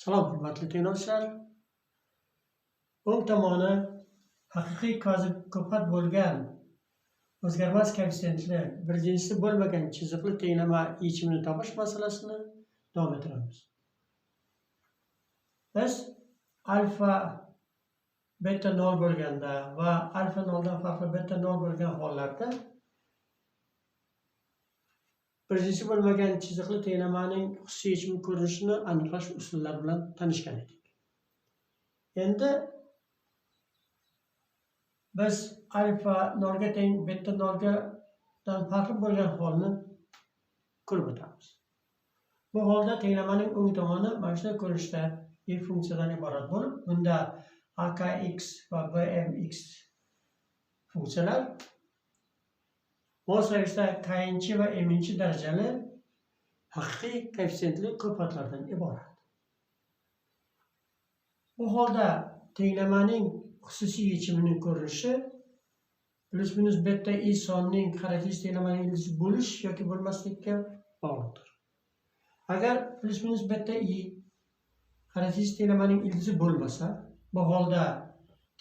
Salom, hurmatli tinglovchilar. O'ng tomoni haqiqiy kozib ko'pat bo'lgan o'zgarmas koeffitsiyentli bir jinsli bo'lmagan chiziqli tenglama yechimini topish masalasini davom ettiramiz. Biz alfa beta 0 bo'lganda va alfa 0 dan farqli beta 0 bo'lgan hollarda birinchi bo'lmagan chiziqli tenglamaning xususiy yechim ko'rinishini aniqlash usullari bilan tanishgan edik. Endi biz alfa nolga teng beta nolgadan farqli bo'lgan holni ko'rib o'tamiz. Bu holda tenglamaning o'ng tomoni mana shunday ko'rinishda f funksiyadan iborat bo'lib bunda akx va bmx funksiyalar mos ravishda tayinchi va eminchi darajali haqiqiy koeffitsiyentli ko'patlardan iborat. Bu holda tenglamaning xususiy yechimining ko'rinishi plyus minus beta i sonning xarakteristik tenglamaning ildizi bo'lish yoki bo'lmaslikka bog'liqdir. Agar plyus minus beta i xarakteristik tenglamaning ildizi bo'lmasa bu holda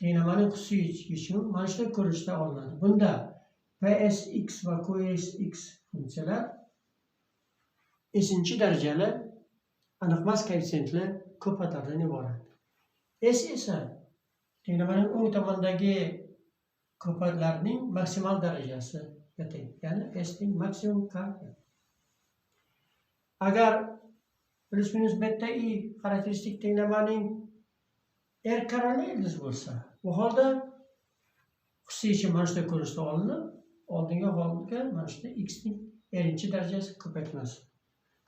tenglamaning xususiy yechimi mana shunday ko'rinishda olinadi. Bunda psx va qsx funksiyalar eshinchi darajali aniqmas koeffitsiyentli ko'patlardan iborat. S esa tenglamaning o'ng tomonidagi ko'patlarning maksimal darajasi teng ya'ni s teng maksimum k agar plyus minus beta i xarakteristik tenglamaning r karali ildiz bo'lsa bu holda xususiy yechim mana shunday ko'rinishda olinib oldingi holga mana shunda ning erinchi darajasi ko'paytmasi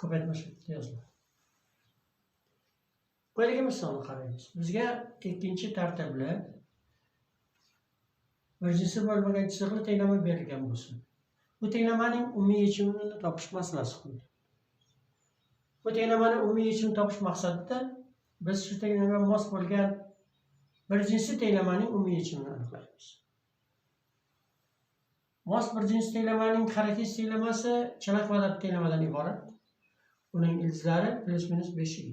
ko'paytma shaklida yoziladi. Boyagi misolni qaraymiz. Bizga ikkinchi tartibli bir bo'lmagan chiziqli tenglama berilgan bo'lsin. Bu tenglamaning umumiy yechimini topish masalasi qo'yildi bu tenglamani umumiy yechimini topish maqsadida biz shu tenglamaga mos bo'lgan birinchisi tenglamaning umumiy yechimini aniqlaymiz. Mos bir jins tenglamaning xarakteristik tenglamasi chala kvadrat tenglamadan iborat. Uning ildizlari plyus minus besh y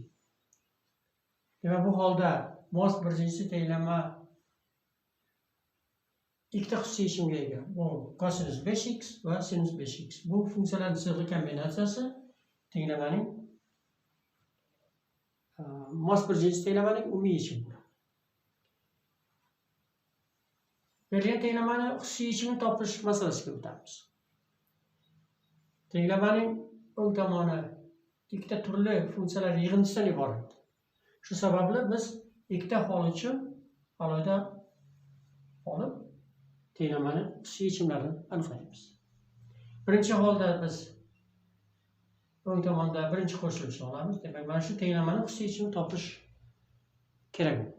demak bu holda mos bir jinsi tenglama ikkita xususiy yechimga ega. Bu kosinus besh x va sinus besh x. Bu funksiyalarni sig'i kombinatsiyasi tenglamaning mos bir jinsi tenglamaning umumiy yechimi bo'ladi berilgan tenglamani xususiy yechimini topish masalasiga o'tamiz tenglamaning o'ng tomoni ikkita turli funksiyalar yig'indisidan iborat shu sababli biz ikkita hol uchun alohida olib tenglamani xususiy yechimlarini aniqlaymiz birinchi holda biz o'ng tomonda birinchi qo'shilishni olamiz demak mana shu tenglamani xususiy yechimini topish kerak.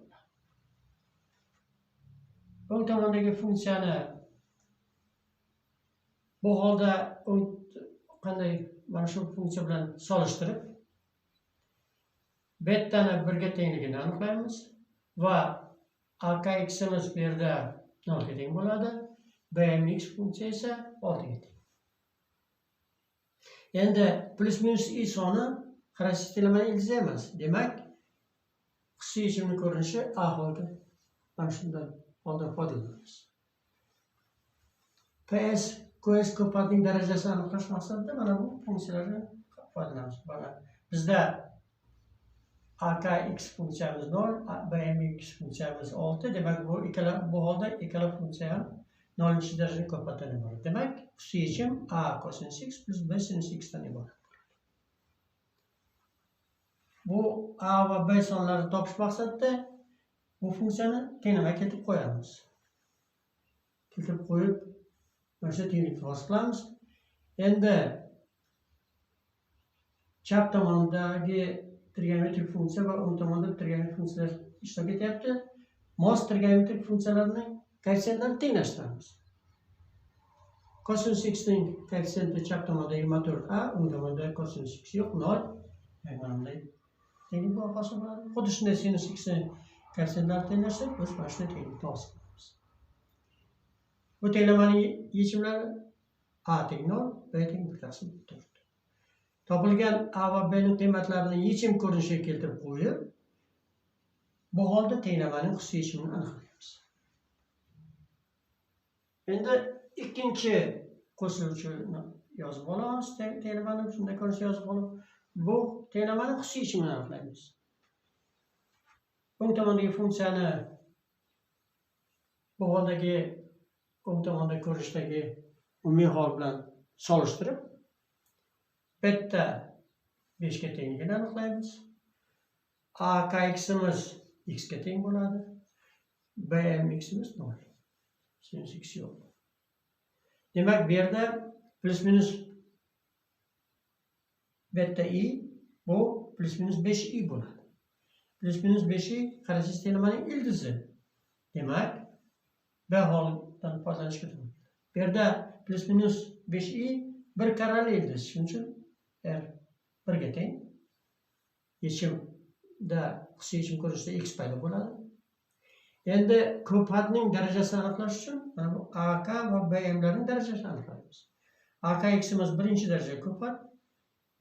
O'ng tomondagi funksiyani bu holda qanday mana shu funksiya bilan solishtirib bettani birga tengligini aniqlaymiz va akximiz bu yerda nolga teng bo'ladi bmx funksiya esa oltiga teng. Endi plyus minus i soni xarakterlamani ildizi emas. Demak hissiy yechimni ko'rinishi a holda mana shundan holda foydalanamiz ps qs ko'patning darajasini aniqlash maqsadida mana bu funksiyalardan foydalanamiz. Mana bizda akx funksiyamiz nol bmx funksiyamiz olti. Demak bu ikkala bu holda ikkala funksiya ham nolinchi darajali ko'patdan iborat demak yechim a kosinus x plus b sinus x dan iborat. Bu a va b sonlarini topish maqsadida bu funksiyani tenglamaga keltirib qo'yamiz keltirib qo'yib mana shu tenglikni hosil qilamiz endi chap tomondagi trigonometrik funksiya va o'ng tomonda trigonometrik funksiyalar ishtirok etyapti mos trigonometrik funksiyalarni koeffitsiyentlarini tenglashtiramiz kosinus xning koeffitsiyenti chap tomonda yigirma to'rt a o'ng tomonda kosinus x yo'q nol mana bunday tenglik hosil bo'ladi xuddi shunday sinus xni koeffitsiyentlarni tenglashtirib biz mana shuni tenglikni hosil qilamiz bu tenglamaning yechimlari a teng nol b teng bittasi to'rt topilgan a va bni qiymatlarini yechim ko'rinishiga keltirib qo'yib bu holda tenglamaning xususiy yechimini aniqlaymiz endi ikkinchi qo'shiluvchini yozib olamiz tenglamani shunday ko'rinishda yozib olib bu tenglamani xususiy yechimini aniqlaymiz o'ng tomondagi funksiyani bu holdagi o'ng tomonda ko'rinishdagi umumiy hol bilan solishtirib bitta beshga tengligini aniqlaymiz. A kximiz x ga teng bo'ladi. Bmximiz nol. Sinus x yo'q. Demak bu yerda plyus minus betta i bu plyus minus besh i bo'ladi. Plyus minus besh i qarashingiz tenglamaning ildizi demak b holidan foydalanishga to'g'ri bu yerda plyus minus besh i bir karrali ildiz shuning uchun r birga teng. Yechimda xususiy yechim ko'rishda x paydo bo'ladi. Endi ko'patning darajasini aniqlash uchun mana bu ak va bmlarning darajasini aniqlaymiz. Ak ximiz birinchi daraja ko'pat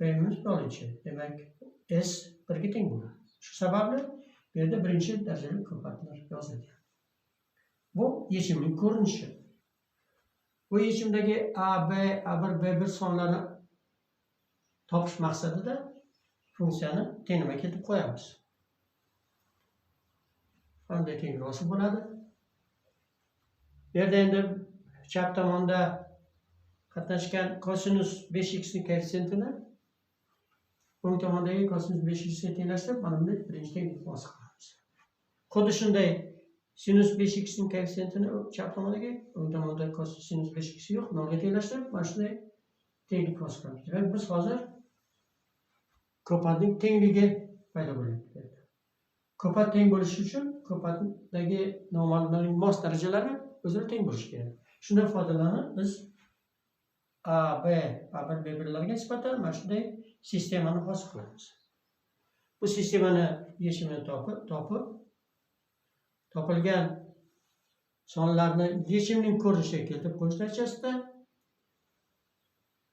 bmimiz nolinchi demak s birga teng bo'ladi. Shu sababli bu yerda birinchi darajali ko'patlar yozilgan bu yechimning ko'rinishi bu yechimdagi a b a bir b bir sonlarini topish maqsadida funksiyani tenglama keltirib qo'yamiz qanday tenglosi bo'ladi bu yerda endi chap tomonda qatnashgan kosinus besh xni koeffitsiyentini o'ng tomondagi kosinus besh xga tenglashtirib mana bunday birinchi tenglik hosil qilamiz xuddi shunday sinus besh xni koeffitsiyentini chap tomondagi o'ng tomonda sinus besh x yo'q nolga tenglashtirib mana shunday tenglik hosil qilamiz demak biz hozir ko'patning tengligi paydo bo'lyapti ko'pat teng bo'lishi uchun ko'patdagi noma'lumlarning mos darajalari o'zaro teng bo'lishi kerak shundan foydalanib biz a b a bir b birlarga nisbatan mana shunday sistemani hosil qilamiz bu sistemani yechimini topib topib topilgan sonlarni yechimning ko'rinishiga keltirib qo'yish natijasida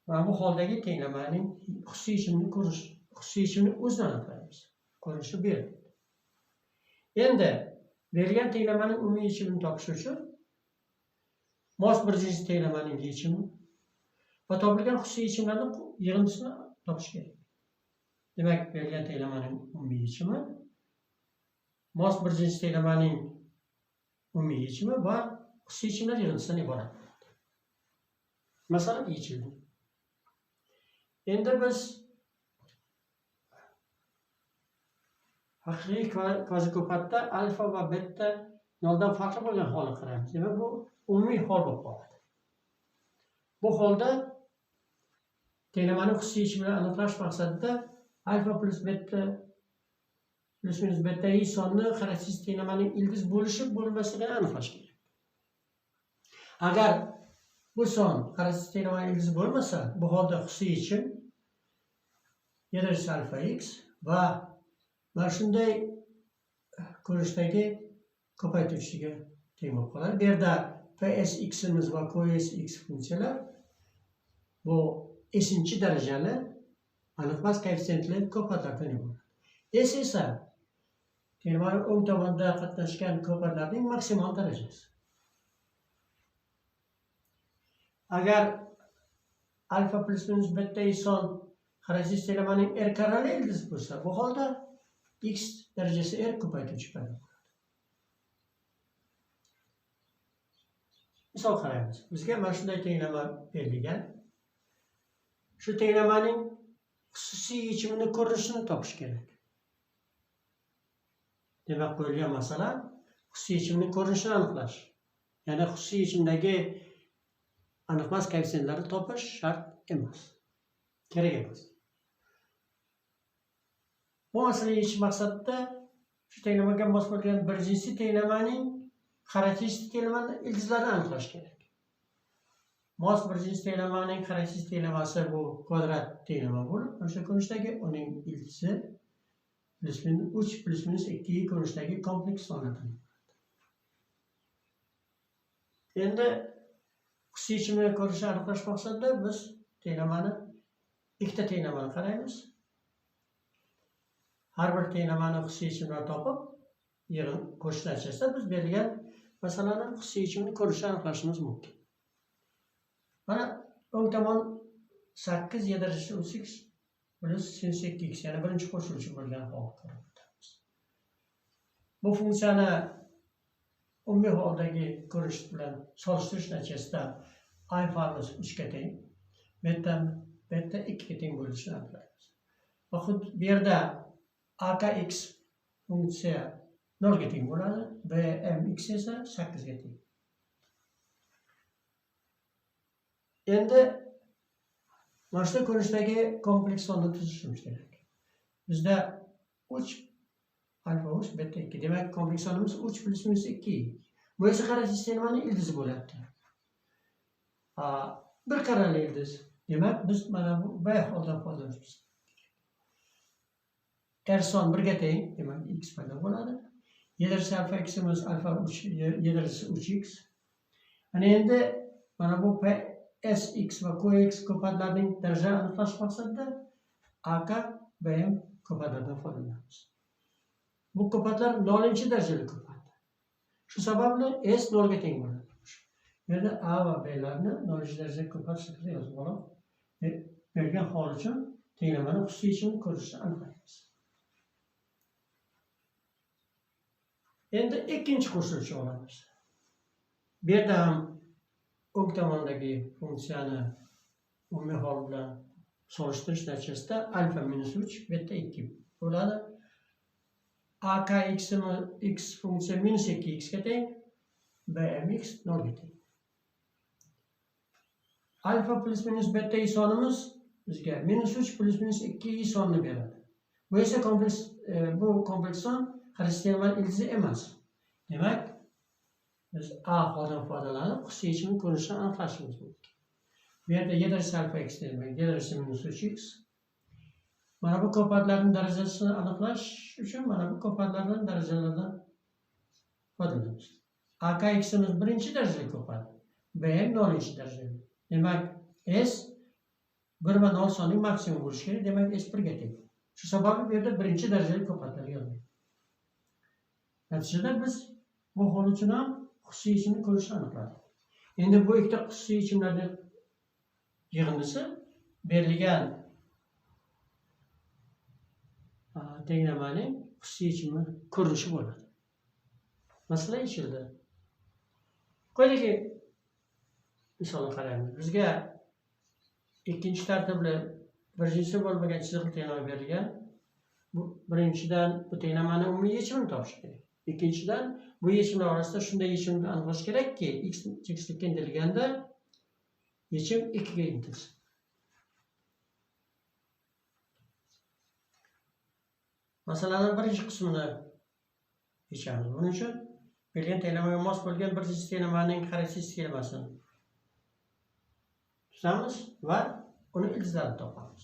mana bu holdagi tenglamaning xususiy yechimini ko'rish xususiy yechimni o'zidan aniqlaymiz ko'rinishi bu yerda endi berilgan tenglamaning umumiy yechimini topish uchun mos bir jins tenglamaning yechimi va topilgan xususiy yechimlarni yig'indisini topish kerak. Demak berilgan tenglamaning umumiy yechimi mos bir jinsi tenglamaning umumiy yechimi va xususiy yechimlar yig'indisidan iborat. Masalan yechildi endi biz haqiqiy kvaziko'patda alfa va beta noldan farqli bo'lgan holni qaraymiz. Demak bu umumiy hol bo'lib qoladi. Bu holda tenglamani xususiy bilan aniqlash maqsadida alfa plyus beta plyus minus betta i sonni xarakteristik tenglamaning ildiz bo'lishi bo'lmasligini aniqlash kerak. Agar bu son xarakteristik tenglamaning ildizi bo'lmasa bu holda xususiy yechim y alfa x va mana shunday ko'rinishdagi ko'paytiruvchiga teng bo'lib qoladi bu yerda psximiz va qsx funksiyalar bu eshinchi darajali aniqmas koeffitsiyentli ko'patlardan iborat s esa tengmani o'ng tomonda qatnashgan ko'patlarning maksimal darajasi. Agar alfa plyus minus beta son xarakteristik r karrali ildiz bo'lsa bu holda x darajasi r ko'paytiruvchi paydo bo'ladi. Misol qaraymiz. Bizga mana shunday tenglama berilgan shu tenglamaning xususiy yechimini ko'rinishini topish kerak. Demak qo'yilgan masala xususiy yechimni ko'rinishini aniqlash. Ya'ni xususiy yechimdagi aniqmas koeffitsiyentlarni topish shart emas kerak emas. Bu masalani yechish maqsadida shu tenglamaga mos bo'lgan bir jinsiy tenglamaning xarakteristik tenglamani ildizlarini aniqlash kerak. Mos bir jinsiy tenglamaning xarakteristik bu kvadrat tenglama bo'lib o'sha ko'rinishdagi uning ilchisi plyus minus uch plyus minus ikki ko'rinishdagi kompleks sonlardan endi xususiy yechimini ko'rishni aniqlash maqsadida biz tenglamani ikkita tenglamani qaraymiz. Har bir tenglamani hissiy yechimini topib yig'in qo'shish natijasida biz berilgan masalani hissiy yechimini ko'rishni aniqlashimiz mumkin. Mana o'ng tomon sakkiz yedirilishi uch x plyus sin ikki x ya'ni birinchi qo'shuvchi bo'lgan holda bu funksiyani umumiy holdagi ko'rish bilan solishtirish natijasida alfamiz uchga teng beta beta ikkiga teng bo'lishini aniqlaymiz. Va xuddi bu yerda akx funksiya nolga teng bo'ladi bmx esa sakkizga teng. Endi mana shu ko'rinishdagi kompleks sonni tuzishimiz kerak. Bizda uch alfa uch beta ikki. Demak kompleks sonimiz uch plyus minus ikki bu esa qarang sistemani ildizi bo'lyapti. Bir qarali ildiz. Demak biz mana bu b holdan foydalanishimiz r son birga teng demak x paydo bo'ladi. Yedirisi alfa ximiz alfa uch yedirisi uch x. Ana endi mana bu sx va qx ko'patlarning daraja aniqlash maqsadida ak bm ko'patlardan foydalanamiz bu ko'patlar nolinchi darajali ko'pat shu sababli s nolga teng bo'ladi bu yerda a va blarni nolinchi darajali ko'pat shaklida yozib olib bergan hol uchun tenglamani xususiy yechimini ko'rishni aniqlaymiz endi ikkinchi qo'shuvchi olamiz. Bu yerda ham o'ng tomondagi funksiyani umumiy hol bilan solishtirish natijasida alfa minus uch beta ikki bo'ladi. Ak x x funksiya minus ikki xga teng bmx nolga teng. Alfa plus minus beta i sonimiz bizga minus uch plus minus ikki i sonni beradi. Bu esa kompleks bu kompleks son xristian ildizi emas. Demak biz a holdan foydalanib xususiy yechimni ko'rinishini aniqlashimiz mumkin bu yerda yedirisi alfa x demak yedirisi minus uch x. Mana bu ko'patlarni darajasini aniqlash uchun mana bu ko'patlardan darajalardan foydalanamiz ak ximiz birinchi darajali ko'pat bm nolinchi darajali demak s bir va nol sonning maksimum bo'lishi kerak demak s birga teng shu sababli bu yerda birinchi darajali ko'patlar yozdik natijada biz bu hol uchun xususiy yechimni ko'rishni aniqladi endi bu ikkita qissiy ichimlarni yig'indisi berilgan tenglamaning qissiy yechimi ko'rinishi bo'ladi. Masala yechildi qo'ydik misolni qaraymiz. Bizga ikkinchi tartibli birinchisi bo'lmagan chiziqli tenglama berilgan. Bu birinchidan bu tenglamani umumiy yechimini topish kerak. Ikkinchidan bu yechimlar orasida shunday yechimni aniqlash kerakki x tekislikka intilganda yechim ikkiga intilsin. Masalani birinchi qismini yechamiz. Buning uchun berilgan tenglamaga mos bo'lgan bir tenglamaning xarakteristikamasini tuzamiz va uni ildizlarini topamiz.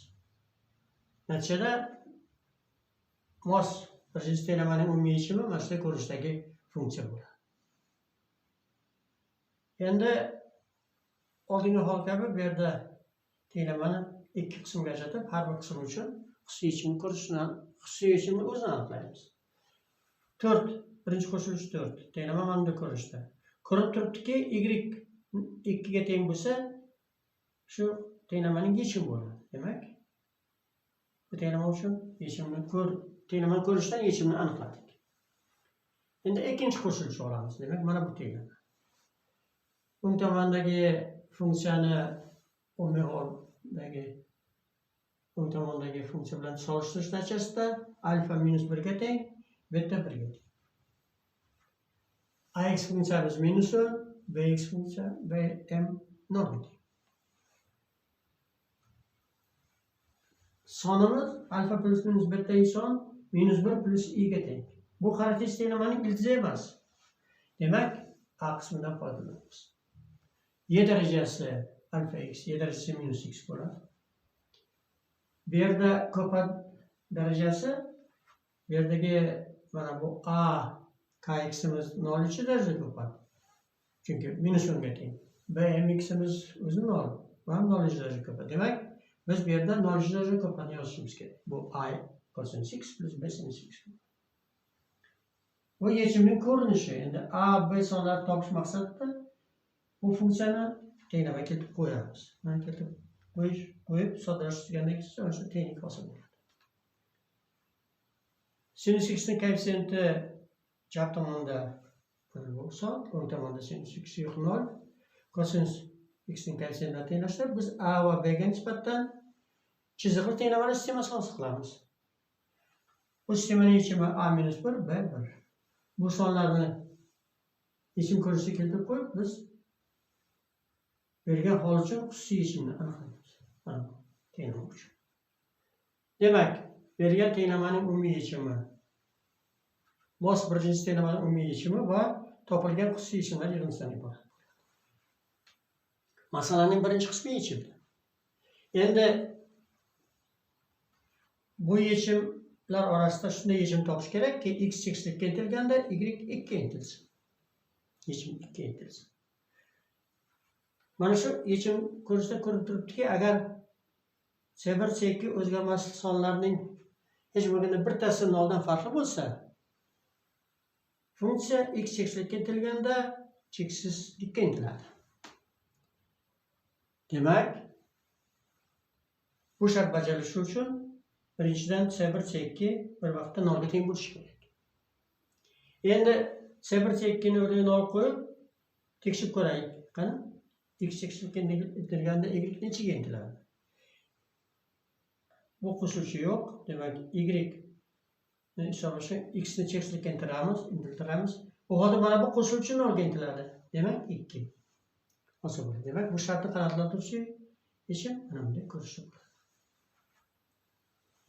Natijada mos birinchi tenglamaning umumiy yechimi mana shunday ko'rinishdagi funksiya bo'ladi endi oldingi hol kabi bu yerda tenglamani ikki qismga ajratib har bir qism uchun hissiy yechimni ko'rishni hissiy yechimni o'zini aniqlaymiz to'rt birinchi qo'shilish to'rt teorema mana bunday ko'rinishda ko'rinib turibdiki y ikkiga teng bo'lsa shu tenglamaning yechimi bo'ladi demak bu tenglama uchun yechimni ko'r tenglama ko'rishdan yechimni aniqladik. Endi ikkinchi qo'shilish olamiz demak mana bu tenglama o'ng tomondagi funksiyani umumiy holdagi o'ng tomondagi funksiya bilan solishtirish natijasida alfa minus birga teng beta birga teng. Ax funksiyamiz minus bx funksiya bm nolga teng. Sonimiz alfa plus minus birdagi i son minus bir plus i'ga teng. Bu xarakteristik tenglamaning ildizi emas. Demak a qismidan foydalanamiz. Y darajasi alfa x y darajasi minus x bo'ladi. Bu yerda ko'pat darajasi bu yerdagi mana bu a kximiz nolinchi daraja ko'pat. Chunki minus o'nga teng. B mximiz o'zi nol va ham nolinchi daraja ko'pat. Demak Biz bu yerda 0 juda yozishimiz kerak. Bu i cosinus x plus b sinus x. Bu yechimning ko'rinishi. Endi a, b sonlarini topish maqsadida bu funksiyani tenglama keltirib qo'yamiz. Mana keltirib qo'yish, qo'yib soddalashtirgandan keyin shu tenglik hosil bo'ladi. Sinus xning koeffitsiyenti chap tomonda bir bo'lsa, o'ng tomonda sinus x yo'q 0. Kosinus xning koeffitsiyentini tenglashtirib biz a va b ga nisbatan chiziqli tenglamani sistemasi hosil qilamiz. Bu sistemaning yechimi a minus 1, b 1. Bu sonlarni yechim ko'rinishiga keltirib qo'yib biz bergan hol uchun xususiy yechimni aniqlaymiz. Mana tenglama uchun. Demak, bergan tenglamaning umumiy yechimi mos birinchi tenglamaning umumiy yechimi va topilgan xususiy yechimlar yig'indisidan iborat. Masalaning birinchi qismi yechildi. Endi bu yechimlar orasida shunday yechim topish kerakki, x cheksizlikka intilganda y ikkiga intilsin. Yechim ikkiga intilsin. Mana shu yechim ko'rishda ko'rinib turibdiki, agar C1, C2 o'zgarmas sonlarning hech bo'lganda bittasi noldan farqli bo'lsa, funksiya x cheksizlikka intilganda cheksizlikka intiladi. Demak, bu shart bajarilishi uchun birinchidan C1, C2 bir vaqtda nolga teng bo'lishi kerak. Endi C1, C2 ni o'rniga nol qo'yib tekshirib ko'raylik. Qani? x intilganda y nechiga intiladi? Bu qo'shuvchi yo'q. Demak, y ni hisoblashga x ni cheksizlikka intilamiz, intiltiramiz. Bu holda mana bu qo'shuvchi nolga intiladi. Demak, 2. Hosil bo'ladi. Demak, bu shartni qanoatlantiruvchi yechim mana bunday bo'ladi.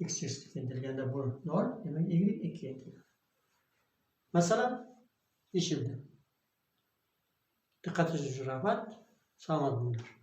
X cheksizlikka intilganda bu 0, demak y 2 ga intiladi. Masalan, yechildi. Diqqatingiz uchun rahmat. Salomat bo'linglar.